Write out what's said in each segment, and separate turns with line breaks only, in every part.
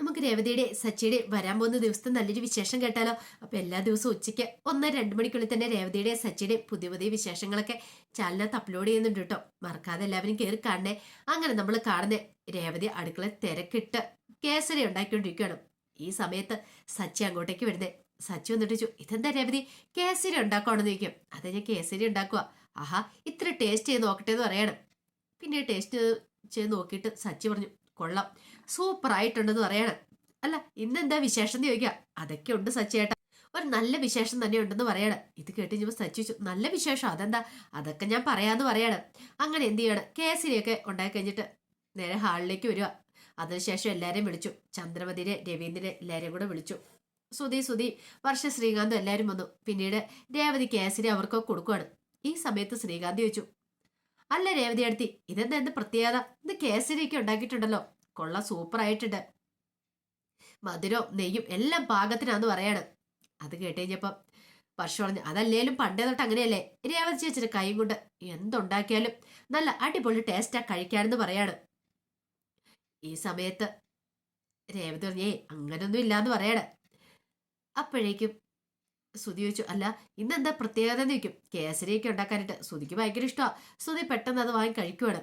നമുക്ക് രേവതിയുടെ സച്ചിയുടെ വരാൻ പോകുന്ന ദിവസത്തെ നല്ലൊരു വിശേഷം കേട്ടാലോ? അപ്പൊ എല്ലാ ദിവസവും ഉച്ചയ്ക്ക് ഒന്ന് രണ്ട് മണിക്കുള്ളിൽ തന്നെ രേവതിയുടെ സച്ചിയുടെ പുതിയ പുതിയ വിശേഷങ്ങളൊക്കെ ചാനലിനകത്ത് അപ്ലോഡ് ചെയ്യുന്നുണ്ട് കേട്ടോ. മറക്കാതെ എല്ലാവരും കയറി കാണണേ. അങ്ങനെ നമ്മൾ കാണുന്ന രേവതി അടുക്കള തിരക്കിട്ട് കേസരി ഉണ്ടാക്കിക്കൊണ്ടിരിക്കുകയാണ്. ഈ സമയത്ത് സച്ചി അങ്ങോട്ടേക്ക് വരുന്നേ. സച്ചി വന്നിട്ട് ചോ ഇതെന്താ രേവതി? കേസരി ഉണ്ടാക്കുവാണെന്ന് ചോദിക്കും. അതെ ഞാൻ കേസരി ഉണ്ടാക്കുക ആഹാ ഇത്ര ടേസ്റ്റ് ചെയ്ത് നോക്കട്ടെ എന്ന് പറയണം. പിന്നെ ടേസ്റ്റ് ചെയ്ത് നോക്കിയിട്ട് സച്ചി പറഞ്ഞു കൊള്ളാം. സൂപ്പർ ആയിട്ടുണ്ടെന്ന് പറയണം. അല്ല ഇന്നെന്താ വിശേഷം എന്ന് ചോദിക്കുക അതൊക്കെ ഉണ്ട് സച്ചേട്ട ഒരു നല്ല വിശേഷം തന്നെ ഉണ്ടെന്ന് പറയാണ്. ഇത് കേട്ട് കഴിഞ്ഞപ്പോൾ സച്ചിച്ചു. നല്ല വിശേഷം. അതെന്താ? അതൊക്കെ ഞാൻ പറയാന്ന് പറയാണ്. അങ്ങനെ എന്ത് ചെയ്യണം? കേസരിയൊക്കെ ഉണ്ടാക്കി കഴിഞ്ഞിട്ട് നേരെ ഹാളിലേക്ക് വരിക. അതിനുശേഷം എല്ലാവരെയും വിളിച്ചു. ചന്ദ്രമതിനെ രവീന്ദ്രനെ എല്ലാവരെയും കൂടെ വിളിച്ചു. സുധി സുധി വർഷ ശ്രീകാന്തും എല്ലാവരും വന്നു. പിന്നീട് രേവതി കേസരി അവർക്കൊക്കെ കൊടുക്കുവാണ്. ഈ സമയത്ത് ശ്രീകാന്ത് ചോദിച്ചു. അല്ല രേവതി അടുത്തി ഇതെന്താ എന്ത് പ്രത്യേകത? ഇത് കേസരിയൊക്കെ ഉണ്ടാക്കിയിട്ടുണ്ടല്ലോ. കൊള്ള സൂപ്പറായിട്ടുണ്ട്. മധുരവും നെയ്യും എല്ലാം പാകത്തിനാന്ന് പറയാണ്. അത് കേട്ട് കഴിഞ്ഞപ്പം വർഷം പറഞ്ഞു അതല്ലേലും പണ്ടേ തൊട്ട് അങ്ങനെയല്ലേ? രേവതി ചേച്ചിയുടെ കൈ കൊണ്ട് എന്തുണ്ടാക്കിയാലും നല്ല അടിപൊളി ടേസ്റ്റാ കഴിക്കാനെന്ന് പറയാണ്. ഈ സമയത്ത് രേവതി പറഞ്ഞേ അങ്ങനൊന്നും ഇല്ലാന്ന് പറയാണ്. അപ്പോഴേക്കും സുതി ചോദിച്ചു അല്ല ഇന്നെന്താ പ്രത്യേകത എന്ന് ചോദിക്കും? കേസരിയൊക്കെ ഉണ്ടാക്കാനായിട്ട് സുതിക്ക് ഭയങ്കര ഇഷ്ടമാണ് സുതി പെട്ടെന്ന് അത് വാങ്ങി കഴിക്കുവാണ്.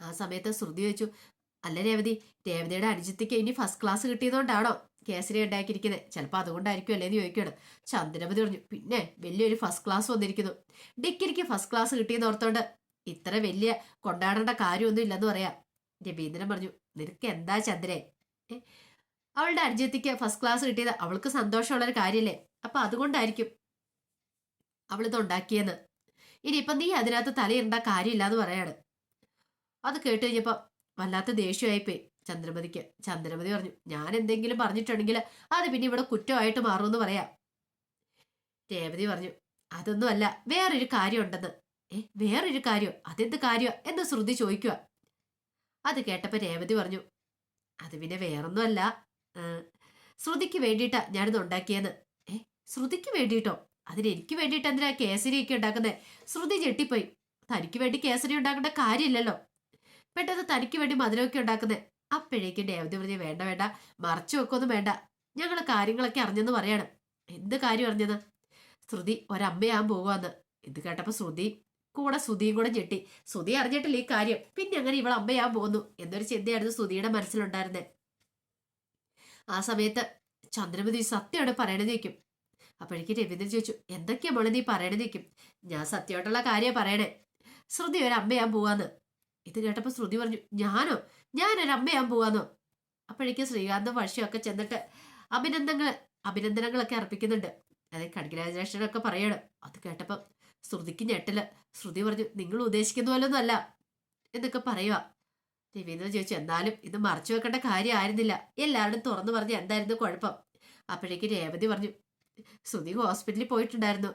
ആ സമയത്ത് ശ്രുതി ചോദിച്ചു അല്ല രേവതി രേവതിയുടെ അനുജത്തിക്ക് ഇനി ഫസ്റ്റ് ക്ലാസ് കിട്ടിയതുകൊണ്ടാണോ കേസരി ഉണ്ടാക്കിയിരിക്കുന്നത്? ചിലപ്പോൾ അതുകൊണ്ടായിരിക്കും അല്ലേ എന്ന് ചോദിക്കണം ചന്ദ്രപതി പറഞ്ഞു പിന്നെ വലിയൊരു ഫസ്റ്റ് ക്ലാസ് വന്നിരിക്കുന്നു. ഡിക്കിരിക്ക് ഫസ്റ്റ് ക്ലാസ് കിട്ടിയെന്ന് ഓർത്തോണ്ട് ഇത്ര വലിയ കൊണ്ടാടേണ്ട കാര്യമൊന്നും ഇല്ലെന്ന് പറയാം. രവീന്ദ്രൻ പറഞ്ഞു നിനക്ക് എന്താ ചന്ദ്രേ? അവളുടെ അനുജത്തിക്ക് ഫസ്റ്റ് ക്ലാസ് കിട്ടിയത് അവൾക്ക് സന്തോഷമുള്ളൊരു കാര്യമല്ലേ അപ്പൊ അതുകൊണ്ടായിരിക്കും അവളിത് ഉണ്ടാക്കിയെന്ന്. ഇനിയിപ്പം നീ അതിനകത്ത് തലയിടേണ്ട കാര്യമില്ലാന്ന് പറയാണ്. അത് കേട്ട് കഴിഞ്ഞപ്പോ വല്ലാത്ത ദേഷ്യമായിപ്പോയി. ചന്ദ്രമതിക്ക്. ചന്ദ്രമതി പറഞ്ഞു ഞാൻ എന്തെങ്കിലും പറഞ്ഞിട്ടുണ്ടെങ്കിൽ അത് പിന്നെ ഇവിടെ കുറ്റമായിട്ട് മാറുമെന്ന് പറയാം. രേവതി പറഞ്ഞു അതൊന്നുമല്ല വേറൊരു കാര്യമുണ്ടെന്ന്. ഏ വേറൊരു കാര്യം? അതെന്ത് കാര്യം? എന്ന് ശ്രുതി ചോദിക്കുക അത് കേട്ടപ്പോൾ രേവതി പറഞ്ഞു അത് പിന്നെ വേറൊന്നുമല്ല. ശ്രുതിക്ക് വേണ്ടിയിട്ടാ ഞാനിത് ഉണ്ടാക്കിയെന്ന്. ഏ ശ്രുതിക്ക് വേണ്ടിയിട്ടോ? അതിന് എനിക്ക് വേണ്ടിയിട്ട് എന്തിനാ കേസരിയൊക്കെ ഉണ്ടാക്കുന്നത് ശ്രുതി ചെട്ടിപ്പോയി തനിക്ക് വേണ്ടി കേസരി ഉണ്ടാക്കേണ്ട കാര്യമില്ലല്ലോ. പെട്ടെന്ന് തനിക്ക് വേണ്ടി മധുരമൊക്കെ ഉണ്ടാക്കുന്നത് അപ്പോഴേക്കും രേവതി പറഞ്ഞു വേണ്ട വേണ്ട മറച്ചു വെക്കൊന്നും വേണ്ട. ഞങ്ങൾ കാര്യങ്ങളൊക്കെ അറിഞ്ഞെന്ന് പറയണം. എന്ത് കാര്യം അറിഞ്ഞത്? ശ്രുതി ഒരമ്മയാകാൻ പോകുവാന്ന് ഇത് കേട്ടപ്പോൾ ശ്രുതി കൂടെ ശ്രുതിയും കൂടെ ഞെട്ടി. ശ്രുതി അറിഞ്ഞിട്ടില്ല ഈ കാര്യം. പിന്നെ അങ്ങനെ ഇവൾ അമ്മയാൻ പോകുന്നു എന്നൊരു ചിന്തയായിരുന്നു ശ്രുതിയുടെ മനസ്സിലുണ്ടായിരുന്നത് ആ സമയത്ത് ചന്ദ്രമതി സത്യമാണ് പറയണത് നിൽക്കും അപ്പോഴേക്ക് രവീന്ദ്രൻ ചോദിച്ചു എന്തൊക്കെയാ മോളെ നീ പറയണത് നിൽക്കും ഞാൻ സത്യമായിട്ടുള്ള കാര്യം പറയണേ. ശ്രുതി ഒരു അമ്മയാകാൻ പോവാന്ന്. ഇത് കേട്ടപ്പോൾ ശ്രുതി പറഞ്ഞു ഞാനോ? ഞാനൊരു അമ്മയാൻ പോവാന്നോ? അപ്പോഴേക്കും ശ്രീകാന്തും വർഷയൊക്കെ ചെന്നിട്ട് അഭിനന്ദനങ്ങൾ അഭിനന്ദനങ്ങളൊക്കെ അർപ്പിക്കുന്നുണ്ട്. അതെ കൺഗ്രാജുലേഷനൊക്കെ പറയണം. അത് കേട്ടപ്പം ശ്രുതിക്ക് ഞെട്ടൽ. ശ്രുതി പറഞ്ഞു നിങ്ങൾ ഉദ്ദേശിക്കുന്ന പോലൊന്നും അല്ല എന്നൊക്കെ പറയുക രവീന്ദ്രൻ ചോദിച്ചു എന്നാലും ഇത് മറച്ചു വെക്കേണ്ട കാര്യമായിരുന്നില്ല. എല്ലാവരും തുറന്നു പറഞ്ഞ് എന്തായിരുന്നു കുഴപ്പം? അപ്പോഴേക്കും രേവതി പറഞ്ഞു ശ്രുതി ഹോസ്പിറ്റലിൽ പോയിട്ടുണ്ടായിരുന്നു.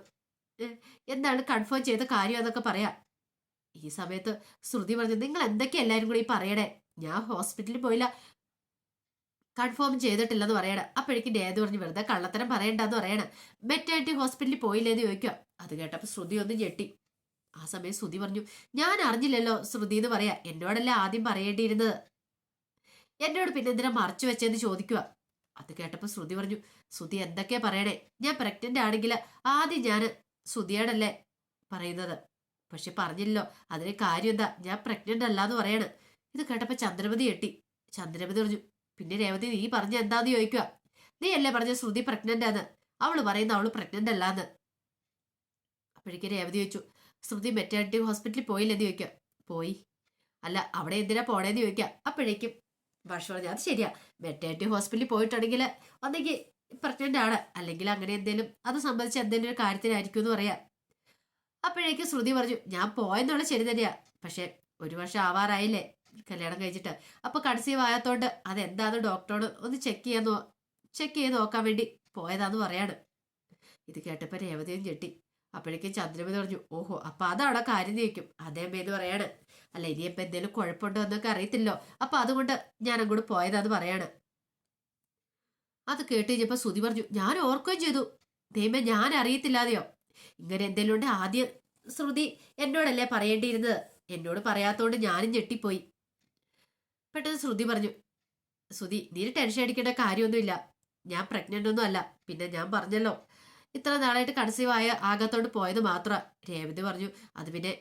എന്താണ് കൺഫേം ചെയ്ത കാര്യം എന്നൊക്കെ പറയാം. ഈ സമയത്ത് ശ്രുതി പറഞ്ഞു നിങ്ങൾ എന്തൊക്കെയാ എല്ലാവരും കൂടി പറയണേ? ഞാൻ ഹോസ്പിറ്റലിൽ പോയില്ല. കൺഫേം ചെയ്തിട്ടില്ലെന്ന് പറയണ. അപ്പോഴേക്കും ഡേത് പറഞ്ഞ് വെറുതെ കള്ളത്തരം പറയണ്ടെന്ന് പറയണ. മെറ്റേണിറ്റി ഹോസ്പിറ്റലിൽ പോയില്ലേന്ന് ചോദിക്കുക. അത് കേട്ടപ്പോൾ ശ്രുതി ഒന്ന് ഞെട്ടി. ആ സമയം ശ്രുതി പറഞ്ഞു ഞാൻ അറിഞ്ഞില്ലല്ലോ ശ്രുതി എന്ന് പറയാ. എന്നോടല്ലേ ആദ്യം പറയേണ്ടിയിരുന്നത്? എന്നോട് പിന്നെ എന്തിനാ മറച്ചു വെച്ചെന്ന് ചോദിക്കുക? അത് കേട്ടപ്പോൾ ശ്രുതി പറഞ്ഞു ശ്രുതി എന്തൊക്കെയാ പറയണേ? ഞാൻ പ്രഗ്നന്റ് ആണെങ്കിൽ ആദ്യം ഞാൻ ശ്രുതിയോടല്ലേ പറയുന്നത്. പക്ഷെ പറഞ്ഞില്ലോ അതിന് കാര്യം എന്താ? ഞാൻ പ്രഗ്നന്റ് അല്ലാന്ന് പറയാണ്. ഇത് കേട്ടപ്പോൾ ചന്ദ്രമതി എട്ടി ചന്ദ്രമതി പറഞ്ഞു പിന്നെ രേവതി നീ പറഞ്ഞ എന്താന്ന് ചോദിക്കുക നീ അല്ലേ പറഞ്ഞ ശ്രുതി പ്രഗ്നന്റ് ആണ് അവൾ പറയുന്ന അവൾ പ്രഗ്നന്റ് അല്ലാന്ന്. അപ്പോഴേക്കും രേവതി ചോദിച്ചു ശ്രുതി മെറ്റേണിറ്റി ഹോസ്പിറ്റലിൽ പോയില്ലെന്ന് ചോദിക്കുക പോയി. അല്ല അവിടെ എന്തിനാ പോണേന്ന് ചോദിക്കുക അപ്പോഴേക്കും ഭാഷ പറഞ്ഞു അത് ശരിയാ. മെറ്റേണിറ്റി ഹോസ്പിറ്റലിൽ പോയിട്ടുണ്ടെങ്കിൽ ഒന്നെങ്കിൽ പ്രഗ്നന്റ് ആണ്. അല്ലെങ്കിൽ അങ്ങനെ എന്തെങ്കിലും അത് സംബന്ധിച്ച് എന്തെങ്കിലും ഒരു കാര്യത്തിനായിരിക്കും എന്ന് പറയാം. അപ്പോഴേക്കും ശ്രുതി പറഞ്ഞു ഞാൻ പോയെന്നുള്ള ശരി തന്നെയാ. പക്ഷെ ഒരു വർഷം ആവാറായില്ലേ കല്യാണം കഴിച്ചിട്ട്. അപ്പൊ കൺസീവ് ആയത്തോണ്ട് അതെന്താന്ന് ഡോക്ടറോട് ഒന്ന് ചെക്ക് ചെയ്യാൻ ചെക്ക് ചെയ്ത് നോക്കാൻ വേണ്ടി പോയതാന്ന് പറയാണ്. ഇത് കേട്ടപ്പോ രേവതിയും ചെട്ടി അപ്പോഴേക്കും ചന്ദ്രമതി പറഞ്ഞു ഓഹോ അപ്പൊ അതവിടെ കാര്യം നീക്കും. അതേ എന്ന് പറയാണ്. അല്ല ഇനിയിപ്പോ എന്തെങ്കിലും കുഴപ്പമുണ്ടോ എന്നൊക്കെ അറിയത്തില്ലോ. അപ്പൊ അതുകൊണ്ട് ഞാൻ അങ്ങോട്ട് പോയതാന്ന് പറയാണ്. അത് കേട്ട് കഴിഞ്ഞപ്പോ സുതി പറഞ്ഞു ഞാൻ ഓർക്കുകയും ചെയ്തു. ദൈവം ഞാൻ അറിയത്തില്ലാതെയോ? ഇങ്ങനെ എന്തെങ്കിലും ഉണ്ട് ആദ്യം ശ്രുതി എന്നോടല്ലേ പറയേണ്ടിയിരുന്നത്? എന്നോട് പറയാത്തോണ്ട് ഞാനും ഞെട്ടിപ്പോയി. പെട്ടെന്ന് ശ്രുതി പറഞ്ഞു ശ്രുതി നീ ടെൻഷൻ അടിക്കേണ്ട കാര്യമൊന്നുമില്ല. ഞാൻ പ്രഗ്നന്റ് ഒന്നും അല്ല. പിന്നെ ഞാൻ പറഞ്ഞല്ലോ. ഇത്ര നാളായിട്ട് കൺസീവ് ആയ ആകത്തോണ്ട് പോയത് മാത്രം. രേവതി പറഞ്ഞു അത് പിന്നെ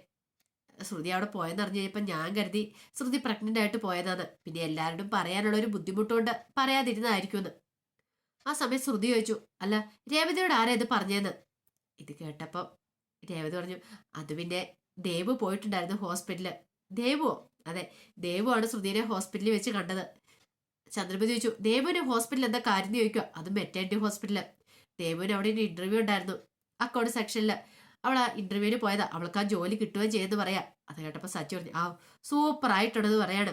ശ്രുതി അവിടെ പോയെന്ന് അറിഞ്ഞു കഴിഞ്ഞപ്പോൾ ഞാൻ കരുതി ശ്രുതി പ്രഗ്നന്റ് ആയിട്ട് പോയതാണ് പിന്നെ എല്ലാവരോടും പറയാനുള്ള ഒരു ബുദ്ധിമുട്ടുകൊണ്ട് പറയാതിരുന്നതായിരിക്കുമെന്ന്. ആ സമയം ശ്രുതി ചോദിച്ചു അല്ല രേവതിയോട് ആരാ ഇത് പറഞ്ഞേന്ന്? ഇത് കേട്ടപ്പോൾ രേവതി പറഞ്ഞു അത് പിന്നെ ദേവു പോയിട്ടുണ്ടായിരുന്നു ഹോസ്പിറ്റലിൽ ദേവോ? അതെ ദേവുവാണ് ശ്രുതിനെ ഹോസ്പിറ്റലിൽ വെച്ച് കണ്ടത്. ചന്ദ്രപതി ചോദിച്ചു ദേവുവിന് ഹോസ്പിറ്റലിൽ എന്താ കാര്യം ചോദിക്കുക അത് മെറ്റേണിറ്റി ഹോസ്പിറ്റലിൽ ദേവുവിന് അവിടെ ഒരു ഇന്റർവ്യൂ ഉണ്ടായിരുന്നു അക്കൗണ്ട് സെക്ഷനിൽ അവൾ ആ ഇന്റർവ്യൂവിന് പോയതാ. അവൾക്ക് ആ ജോലി കിട്ടുകയും ചെയ്തെന്ന് പറയാം. അത് കേട്ടപ്പോൾ സച്ചി പറഞ്ഞു ആ സൂപ്പർ ആയിട്ടുണ്ടെന്ന് പറയാണ്.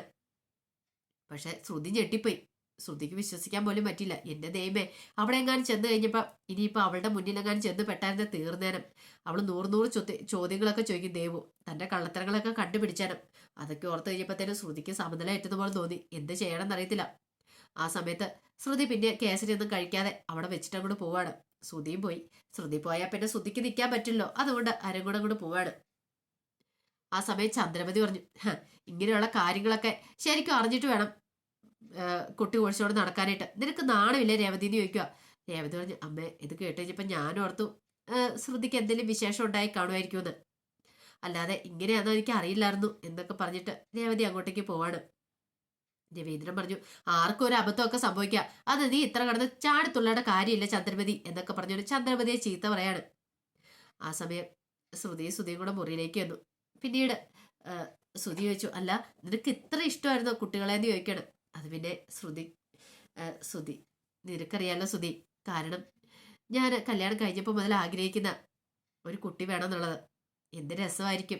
പക്ഷെ ശ്രുതി ഞെട്ടിപ്പോയി. ശ്രുതിക്ക് വിശ്വസിക്കാൻ പോലും പറ്റില്ല. എന്റെ ദൈവമേ അവിടെ എങ്ങാനും ചെന്ന് കഴിഞ്ഞപ്പോൾ ഇനിയിപ്പോൾ അവളുടെ മുന്നിലെങ്ങാനും ചെന്ന് പെട്ടായിരുന്ന തീർന്നേരം. അവൾ നൂറ് നൂറ് ചോദ്യ ചോദ്യങ്ങളൊക്കെ ചോദിക്കും ദേവു. തന്റെ കള്ളത്തരങ്ങളൊക്കെ കണ്ടുപിടിച്ചാനും അതൊക്കെ ഓർത്ത് കഴിഞ്ഞപ്പോഴത്തേനും ശ്രുതിക്ക് സമനില ഏറ്റതുപോലെ തോന്നി. എന്ത് ചെയ്യണമെന്ന് അറിയത്തില്ല ആ സമയത്ത് ശ്രുതി പിന്നെ കേസരിയൊന്നും കഴിക്കാതെ അവിടെ വെച്ചിട്ട് അങ്ങോട്ട് പോവാണ്. ശ്രുതിയും പോയി. ശ്രുതി പോയാൽ പിന്നെ ശ്രുതിക്ക് നിൽക്കാൻ പറ്റില്ലോ അതുകൊണ്ട് ആരും കൂടെ അങ്ങോട്ട് പോവാണ്. ആ സമയം ചന്ദ്രമതി പറഞ്ഞു "ഹ, ഇങ്ങനെയുള്ള കാര്യങ്ങളൊക്കെ ശരിക്കും അറിഞ്ഞിട്ട് വേണം. കുട്ടി ഒഴിച്ചോട് നടക്കാനായിട്ട്. നിനക്ക് നാണമില്ലേ രേവതി എന്ന് ചോദിക്കുക. രേവതി പറഞ്ഞു അമ്മ ഇത് കേട്ട് കഴിഞ്ഞപ്പോൾ ഞാൻ ഓർത്തു ശ്രുതിക്ക് എന്തെങ്കിലും വിശേഷം ഉണ്ടായി കാണുമായിരിക്കുമെന്ന്. അല്ലാതെ ഇങ്ങനെയാണെന്ന് എനിക്ക് അറിയില്ലായിരുന്നു എന്നൊക്കെ പറഞ്ഞിട്ട് രേവതി അങ്ങോട്ടേക്ക് പോവാണ്. രവീന്ദ്രൻ പറഞ്ഞു ആർക്കും ഒരു അബദ്ധമൊക്കെ സംഭവിക്കുക അത് നീ ഇത്ര കടന്ന് ചാടിത്തുള്ളയുടെ കാര്യമില്ല ചന്ദ്രമതി എന്നൊക്കെ പറഞ്ഞൊരു ചന്ദ്രമതിയെ ചീത്ത പറയാണ്. ആ സമയം ശ്രുതിയും ശ്രുതിയും കൂടെ മുറിയിലേക്ക് വന്നു പിന്നീട് ശ്രുതി ചോദിച്ചു അല്ല നിനക്ക് ഇത്ര ഇഷ്ടമായിരുന്നു കുട്ടികളെ? എന്ന് ചോദിക്കാണ്. അത് പിന്നെ ശ്രുതി ശ്രുതി. നിനക്കറിയാലോ ശ്രുതി കാരണം ഞാൻ കല്യാണം കഴിഞ്ഞപ്പോൾ മുതൽ ആഗ്രഹിക്കുന്ന ഒരു കുട്ടി വേണമെന്നുള്ളത്. എന്ത് രസമായിരിക്കും.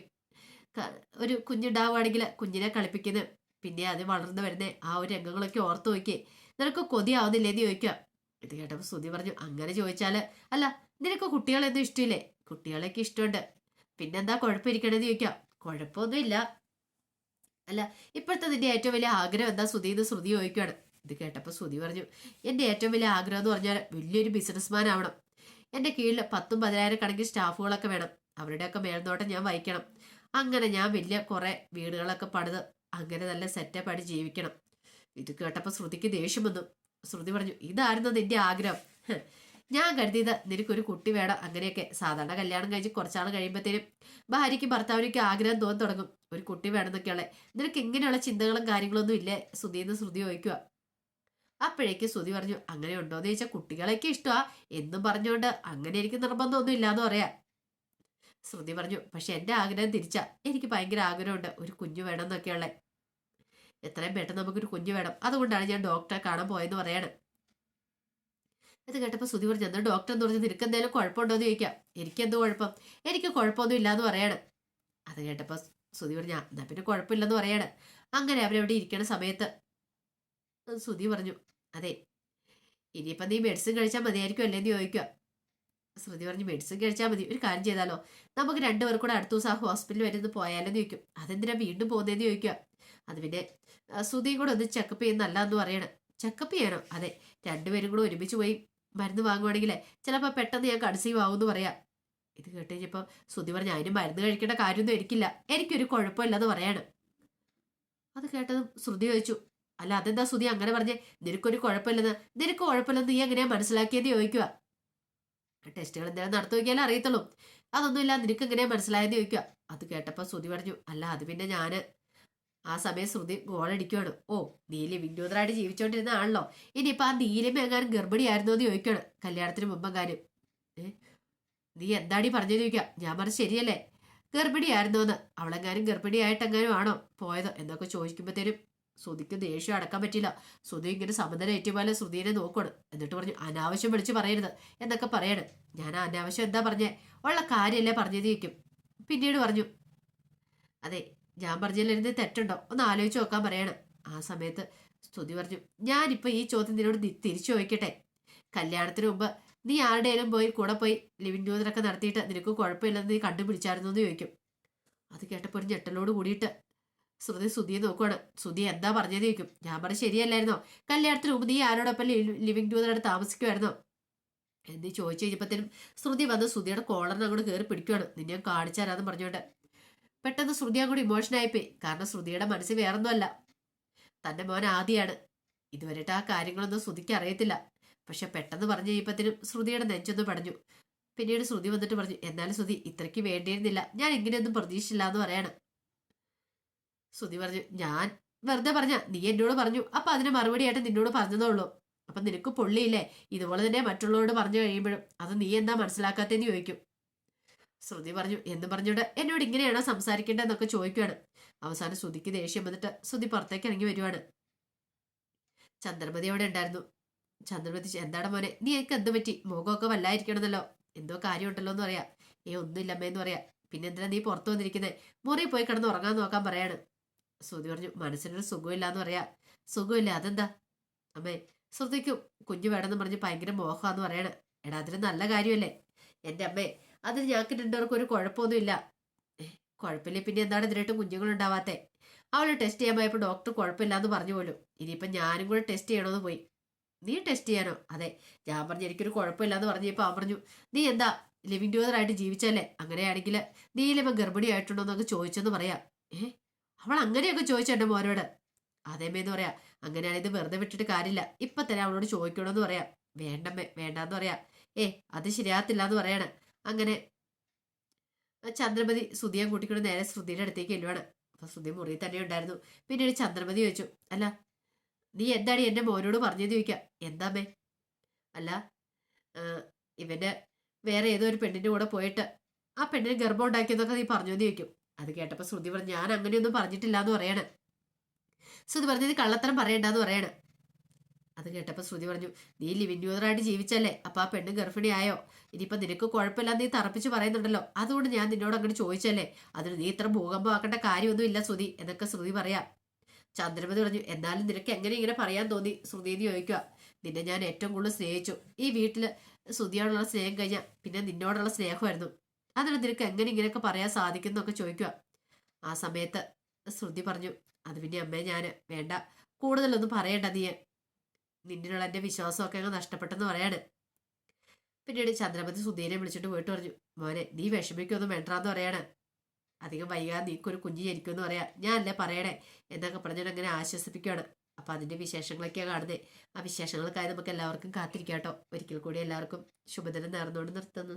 ഒരു കുഞ്ഞുണ്ടാവുകയാണെങ്കിൽ കുഞ്ഞിനെ കളിപ്പിക്കുന്ന പിന്നെ അത് വളർന്നു വരുന്ന ആ ഒരു രംഗങ്ങളൊക്കെ ഓർത്ത് നോക്കിയേ നിനക്ക് കൊതിയാവുന്നില്ലേന്ന് ചോദിക്കുക. ഇത് കേട്ടപ്പോൾ ശ്രുതി പറഞ്ഞു അങ്ങനെ ചോദിച്ചാൽ അല്ല നിനക്ക് കുട്ടികളെന്തും ഇഷ്ടമില്ലേ? കുട്ടികളൊക്കെ ഇഷ്ടമുണ്ട്. പിന്നെന്താ കുഴപ്പമിരിക്കണമെന്ന് ചോദിക്കാം കുഴപ്പമൊന്നുമില്ല. അല്ല ഇപ്പോഴത്തെ നിന്റെ ഏറ്റവും വലിയ ആഗ്രഹം എന്താ? ശ്രുതി എന്ന് ശ്രുതി ചോദിക്കുകയാണ് ഇത് കേട്ടപ്പോൾ ശ്രുതി പറഞ്ഞു എന്റെ ഏറ്റവും വലിയ ആഗ്രഹം എന്ന് പറഞ്ഞാൽ വലിയൊരു ബിസിനസ്മാൻ ആവണം. എന്റെ കീഴിൽ പത്തും പതിനായിരം കണക്കിന് സ്റ്റാഫുകളൊക്കെ വേണം. അവരുടെയൊക്കെ മേൽനോട്ടം ഞാൻ വഹിക്കണം. അങ്ങനെ ഞാൻ വലിയ കുറേ വീടുകളൊക്കെ പണിത് അങ്ങനെ നല്ല സെറ്റപ്പ് ആയിട്ട് ജീവിക്കണം. ഇത് കേട്ടപ്പോൾ ശ്രുതിക്ക് ദേഷ്യം വന്നു. ശ്രുതി പറഞ്ഞു ഇതായിരുന്നു നിന്റെ ആഗ്രഹം. ഞാൻ കരുതിയത് നിനക്കൊരു കുട്ടി വേണം. അങ്ങനെയൊക്കെ. സാധാരണ കല്യാണം കഴിച്ച് കുറച്ചാൾ കഴിയുമ്പോഴത്തേനും ഭാര്യയ്ക്ക് ഭർത്താവിനൊക്കെ ആഗ്രഹം തോന്നി തുടങ്ങും. ഒരു കുട്ടി വേണമെന്നൊക്കെയുള്ള. നിനക്ക് ഇങ്ങനെയുള്ള ചിന്തകളും കാര്യങ്ങളൊന്നും ഇല്ലേ? ശ്രുതിന്ന് ശ്രുതി ചോദിക്കുക അപ്പോഴേക്ക് ശ്രുതി പറഞ്ഞു അങ്ങനെ ഉണ്ടോ എന്ന് ചോദിച്ചാൽ കുട്ടികളെയൊക്കെ ഇഷ്ടമാ എന്നും പറഞ്ഞുകൊണ്ട് അങ്ങനെ എനിക്ക് നിർബന്ധമൊന്നും ഇല്ലാന്ന് പറയാ. ശ്രുതി പറഞ്ഞു പക്ഷെ എന്റെ ആഗ്രഹം തിരിച്ചാ. എനിക്ക് ഭയങ്കര ആഗ്രഹമുണ്ട്. ഒരു കുഞ്ഞു വേണം എന്നൊക്കെയുള്ളേ എത്രയും പെട്ടെന്ന് നമുക്കൊരു കുഞ്ഞു വേണം. അതുകൊണ്ടാണ് ഞാൻ ഡോക്ടറെ കാണാൻ പോയെന്ന് പറയാണ്. ഇത് കേട്ടപ്പോൾ സുധി പറഞ്ഞു എന്നാൽ ഡോക്ടർ എന്ന് പറഞ്ഞു നിനക്ക് എന്തെങ്കിലും കുഴപ്പമുണ്ടോ എന്ന് ചോദിക്കാം. എനിക്കെന്ത് കുഴപ്പം? എനിക്ക് കുഴപ്പമൊന്നും ഇല്ലാന്ന് പറയാണ്. അത് കേട്ടപ്പോൾ സുധി പറഞ്ഞു എന്നാൽ എന്നാ പിന്നെ കുഴപ്പമില്ലെന്ന് പറയാണ്. അങ്ങനെ അവരവിടെ ഇരിക്കണ സമയത്ത് സുധി പറഞ്ഞു അതെ ഇനിയിപ്പം നീ മെഡിസിൻ കഴിച്ചാൽ മതിയായിരിക്കും അല്ലേന്ന് ചോദിക്കുക ശ്രുതി പറഞ്ഞു മെഡിസിൻ കഴിച്ചാൽ മതി ഒരു കാര്യം ചെയ്താലോ? നമുക്ക് രണ്ടുപേർ കൂടെ അടുത്ത ദിവസം ആ ഹോസ്പിറ്റലിൽ വരുന്നത് പോയാലെന്ന് ചോദിക്കും. അതെന്തിനാ വീണ്ടും പോകുന്നതെന്ന് ചോദിക്കുക അത് പിന്നെ സുധിയും കൂടെ ഒന്ന് ചെക്കപ്പ് ചെയ്യുന്നല്ല എന്ന് പറയണം. ചെക്കപ്പ് ചെയ്യണം അതെ. രണ്ടുപേരും കൂടെ ഒരുമിച്ച് പോയി മരുന്ന് വാങ്ങുവാണെങ്കിൽ ചിലപ്പോൾ പെട്ടെന്ന് ഞാൻ കൺസീവ് ആവും എന്ന് പറയാം. ഇത് കേട്ട് കഴിഞ്ഞപ്പോൾ ശ്രുതി പറഞ്ഞു അതിന് മരുന്ന് കഴിക്കേണ്ട കാര്യമൊന്നും എനിക്കില്ല. എനിക്കൊരു കുഴപ്പമില്ലെന്ന് പറയാണ്. അത് കേട്ടതും ശ്രുതി ചോദിച്ചു അല്ല അതെന്താ ശ്രുതി അങ്ങനെ പറഞ്ഞേ? നിനക്കൊരു കുഴപ്പമില്ലെന്ന്. നിനക്ക് കുഴപ്പമില്ലെന്ന് നീ എങ്ങനെയാ മനസ്സിലാക്കിയെന്ന് ചോദിക്കുക ടെസ്റ്റുകൾ എന്തെങ്കിലും നടത്തു നോക്കിയാലേ അറിയത്തുള്ളൂ. അതൊന്നുമില്ല നിനക്ക് എങ്ങനെയാ മനസ്സിലായെന്ന് ചോദിക്കുക അത് കേട്ടപ്പോൾ ശ്രുതി പറഞ്ഞു അല്ല അത് പിന്നെ ഞാൻ ആ സമയം ശ്രുതി ഗോളടിക്കുവാണ്. ഓ നീലി ടൂതറായിട്ട് ജീവിച്ചോണ്ടിരുന്ന ആണല്ലോ ഇനിയിപ്പോൾ ആ നീലിമ എങ്ങാനും ഗർഭിണിയായിരുന്നു എന്ന് ചോദിക്കുകയാണ് കല്യാണത്തിന് മുമ്പെങ്ങാനും ഏ? നീ എന്താടി പറഞ്ഞു ചോദിക്കുക ഞാൻ പറഞ്ഞ ശരിയല്ലേ? ഗർഭിണിയായിരുന്നു എന്ന്. അവളെങ്ങാനും ഗർഭിണിയായിട്ടെങ്ങാനും ആണോ പോയത് എന്നൊക്കെ ചോദിക്കുമ്പോഴത്തേനും ശ്രുതിക്ക് ദേഷ്യം അടക്കാൻ പറ്റില്ല. ശ്രുതി ഇങ്ങനെ സമനില ഏറ്റുപോലെ ശ്രുതിനെ നോക്കണം എന്നിട്ട് പറഞ്ഞു അനാവശ്യം വിളിച്ച് പറയരുത് എന്നൊക്കെ പറയണ്. ഞാൻ അനാവശ്യം എന്താ പറഞ്ഞേ? ഉള്ള കാര്യമല്ലേ പറഞ്ഞത് ചോദിക്കും. പിന്നീട് പറഞ്ഞു അതെ ഞാൻ പറഞ്ഞതിലിരുന്ന് തെറ്റുണ്ടോ ഒന്ന് ആലോചിച്ച് നോക്കാൻ പറയണം. ആ സമയത്ത് സ്തുതി പറഞ്ഞു ഞാനിപ്പോൾ ഈ ചോദ്യം നിന്നോട് തിരിച്ചു ചോദിക്കട്ടെ. കല്യാണത്തിന് മുമ്പ് നീ ആരുടെയും പോയി കൂടെ പോയി ലിവിങ് ടൂതറൊക്കെ നടത്തിയിട്ട് നിനക്ക് കുഴപ്പമില്ലെന്ന് നീ കണ്ടുപിടിച്ചായിരുന്നു എന്ന് ചോദിക്കും. അത് കേട്ടപ്പോൾ ഒരു ഞെട്ടലോട് കൂടിയിട്ട് ശ്രുതി സുധിയെ നോക്കുവാണ്. സുധി എന്താ പറഞ്ഞത് ചോദിക്കും. ഞാൻ പറഞ്ഞ ശരിയല്ലായിരുന്നോ? കല്യാണത്തിന് മുമ്പ് നീ ആരോടൊപ്പം ലിവിങ് ടൂതറായിട്ട് താമസിക്കുമായിരുന്നോ എന്ന് ചോദിച്ചു കഴിഞ്ഞപ്പോഴത്തേനും ശ്രുതി വന്ന് സുധിയുടെ കോളറിന് അങ്ങോട്ട് കയറി പിടിക്കുവാണ്. നിന്നെ ഞാൻ കാണിച്ചു തരാമെന്ന് പറഞ്ഞുകൊണ്ട് പെട്ടെന്ന് ശ്രുതി അങ്ങോട്ട് ഇമോഷൻ ആയിപ്പോയി. കാരണം ശ്രുതിയുടെ മനസ്സ് വേറൊന്നുമല്ല. തന്റെ മോൻ ആദ്യമാണ് ഇതുവരെയിട്ട് ആ കാര്യങ്ങളൊന്നും ശ്രുതിക്ക് അറിയത്തില്ല. പക്ഷെ പെട്ടെന്ന് പറഞ്ഞു കഴിയുമ്പത്തിനും ശ്രുതിയുടെ നെഞ്ചൊന്ന് പടഞ്ഞു. പിന്നീട് ശ്രുതി വന്നിട്ട് പറഞ്ഞു എന്നാലും ശ്രുതി ഇത്രയ്ക്ക് വേണ്ടിയിരുന്നില്ല. ഞാൻ ഇങ്ങനെയൊന്നും പ്രതീക്ഷിച്ചില്ല എന്ന് പറയണം. ശ്രുതി പറഞ്ഞു ഞാൻ വെറുതെ പറഞ്ഞ നീ എന്നോട് പറഞ്ഞു. അപ്പൊ അതിന് മറുപടിയായിട്ട് നിന്നോട് പറഞ്ഞതേ ഉള്ളൂ. അപ്പൊ നിനക്ക് പൊള്ളിയില്ലേ? ഇതുപോലെ തന്നെ മറ്റുള്ളവരോട് പറഞ്ഞു കഴിയുമ്പോഴും അത് നീ എന്താ മനസ്സിലാക്കാത്തേന്ന് ചോദിക്കും. ശ്രുതി പറഞ്ഞു എന്ന് പറഞ്ഞുകൊണ്ട് എന്നോട് ഇങ്ങനെയാണോ സംസാരിക്കേണ്ടതെന്നൊക്കെ ചോദിക്കുകയാണ് അവസാനം ശ്രുതിക്ക് ദേഷ്യം വന്നിട്ട് ശ്രുതി പുറത്തേക്ക് ഇറങ്ങി വരുവാണ്. ചന്ദ്രമതി അവിടെ ഉണ്ടായിരുന്നു. ചന്ദ്രമതി എന്താണ് മോനെ നീ എനിക്ക് എന്ത് പറ്റി? മുഖമൊക്കെ വല്ലായിരിക്കണമെന്നല്ലോ എന്തോ കാര്യമുണ്ടല്ലോ എന്ന് പറയാ. ഏ ഒന്നുമില്ലമ്മേ എന്ന് പറയാ. പിന്നെ എന്തിനാ നീ പുറത്തു വന്നിരിക്കുന്നത് മുറി പോയി കിടന്ന് ഉറങ്ങാൻ നോക്കാൻ പറയാണ്. ശ്രുതി പറഞ്ഞു മനസ്സിനൊരു സുഖമില്ല എന്ന് പറയാ. സുഖമില്ല അതെന്താ? അമ്മേ ശ്രുതിക്ക് കുഞ്ഞു വേണമെന്ന് പറഞ്ഞ് ഭയങ്കര മോഹമാന്ന് പറയാണ്. എടാ അതിന് നല്ല കാര്യമല്ലേ? എന്റെ അമ്മേ അതിന് ഞങ്ങൾക്ക് രണ്ടുപേർക്കും ഒരു കുഴപ്പമൊന്നുമില്ല. കുഴപ്പമില്ല പിന്നെ എന്താണ് ഇതിനായിട്ട് കുഞ്ഞുങ്ങളുണ്ടാവാത്തെ? അവൾ ടെസ്റ്റ് ചെയ്യാൻ പോയപ്പോൾ ഡോക്ടർ കുഴപ്പമില്ല എന്ന് പറഞ്ഞു പോലും. ഇനിയിപ്പം ഞാനും കൂടെ ടെസ്റ്റ് ചെയ്യണമെന്ന് പോയി. നീ ടെസ്റ്റ് ചെയ്യാനോ? അതെ ഞാൻ പറഞ്ഞു എനിക്കൊരു കുഴപ്പമില്ല എന്ന് പറഞ്ഞപ്പോൾ അവൻ പറഞ്ഞു നീ എന്താ ലിവിങ് ടുഗദറായിട്ട് ജീവിച്ചല്ലേ അങ്ങനെയാണെങ്കിൽ നീ ഗർഭിണി ഗർഭിണിയായിട്ടുണ്ടോ എന്നൊക്കെ ചോദിച്ചെന്ന് പറയാം. ഏ അവൾ അങ്ങനെയൊക്കെ ചോദിച്ചു എന്റെ മോനോട്? അതേമേന്ന് പറയാം. അങ്ങനെയാണെങ്കിൽ ഇത് വെറുതെ വിട്ടിട്ട് കാര്യമില്ല. ഇപ്പം തന്നെ അവളോട് ചോദിക്കണമെന്ന് പറയാം. വേണ്ടമ്മേ വേണ്ടാന്ന് പറയാം. ഏ അത് ശരിയാകത്തില്ല എന്ന് പറയാണ്. അങ്ങനെ ചന്ദ്രമതി ശ്രുതിയെ കൂട്ടിക്കൊണ്ട് നേരെ ശ്രുതിയുടെ അടുത്തേക്ക് എല്ലുവാണ് അപ്പൊ ശ്രുതി മുറി തന്നെ ഉണ്ടായിരുന്നു. പിന്നീട് ചന്ദ്രമതി ചോദിച്ചു അല്ല നീ എന്താണ് എന്റെ മോനോട് പറഞ്ഞത് ചോദിക്കാം? എന്താമ്മേ അല്ല ഇവന്റെ വേറെ ഏതോ ഒരു പെണ്ണിന്റെ കൂടെ പോയിട്ട് ആ പെണ്ണിന് ഗർഭം ഉണ്ടാക്കിയെന്നൊക്കെ നീ പറഞ്ഞു എന്ന് ചോദിക്കും. അത് കേട്ടപ്പോൾ ശ്രുതി പറഞ്ഞു ഞാൻ അങ്ങനെയൊന്നും പറഞ്ഞിട്ടില്ല എന്ന് പറയണേ. ശ്രുതി പറഞ്ഞത് കള്ളത്തരം പറയണ്ടെന്ന് പറയണ. അത് കേട്ടപ്പോൾ ശ്രുതി പറഞ്ഞു നീ ലിവിൻ യൂതറായിട്ട് ജീവിച്ചല്ലേ? അപ്പം ആ പെണ്ണ് ഗർഭിണിയായോ ഇനിയിപ്പം നിനക്ക് കുഴപ്പമില്ല നീ തറപ്പിച്ച് പറയുന്നുണ്ടല്ലോ. അതുകൊണ്ട് ഞാൻ നിന്നോട് അങ്ങോട്ട് ചോദിച്ചല്ലേ? അതിന് നീ ഇത്ര ഭൂകമ്പമാക്കേണ്ട കാര്യമൊന്നും ഇല്ല ശ്രുതി എന്നൊക്കെ ശ്രുതി പറയാം. ചന്ദ്രമതി പറഞ്ഞു എന്നാലും നിനക്ക് എങ്ങനെ ഇങ്ങനെ പറയാൻ തോന്നി? ശ്രുതി എന്ന് ചോദിക്കുക. നിന്നെ ഞാൻ ഏറ്റവും കൂടുതൽ സ്നേഹിച്ചു. ഈ വീട്ടിൽ ശ്രുതിയോടുള്ള സ്നേഹം കഴിഞ്ഞാൽ പിന്നെ നിന്നോടുള്ള സ്നേഹമായിരുന്നു. അതിന് നിനക്ക് എങ്ങനെ ഇങ്ങനെയൊക്കെ പറയാൻ സാധിക്കുന്നൊക്കെ ചോദിക്കുക. ആ സമയത്ത് ശ്രുതി പറഞ്ഞു അത് പിന്നെ അമ്മേ ഞാൻ വേണ്ട. കൂടുതലൊന്നും പറയണ്ട നീ നിന്നിലുള്ള എന്റെ വിശ്വാസമൊക്കെ അങ്ങ് നഷ്ടപ്പെട്ടെന്ന് പറയാണ്. പിന്നീട് ചന്ദ്രമതി സുധീനെ വിളിച്ചിട്ട് പോയിട്ട് പറഞ്ഞു മോനെ നീ വിഷമിക്കൊന്നും വേണ്ടാന്ന് പറയാണ്. അധികം വൈകാതെ നീക്കൊരു കുഞ്ഞു ജനിക്കുമെന്ന് പറയാ. ഞാൻ അല്ലേ പറയണേ? എന്നൊക്കെ പറഞ്ഞിട്ട് അങ്ങനെ ആശ്വസിപ്പിക്കുകയാണ് അപ്പോൾ അതിന്റെ വിശേഷങ്ങളൊക്കെയാണ് കാണുന്നത് ആ വിശേഷങ്ങൾക്കായി നമുക്ക് എല്ലാവർക്കും കാത്തിരിക്കാം കേട്ടോ. ഒരിക്കൽ കൂടി എല്ലാവർക്കും ശുഭദിനം നേർന്നുകൊണ്ട് നിർത്തുന്നു.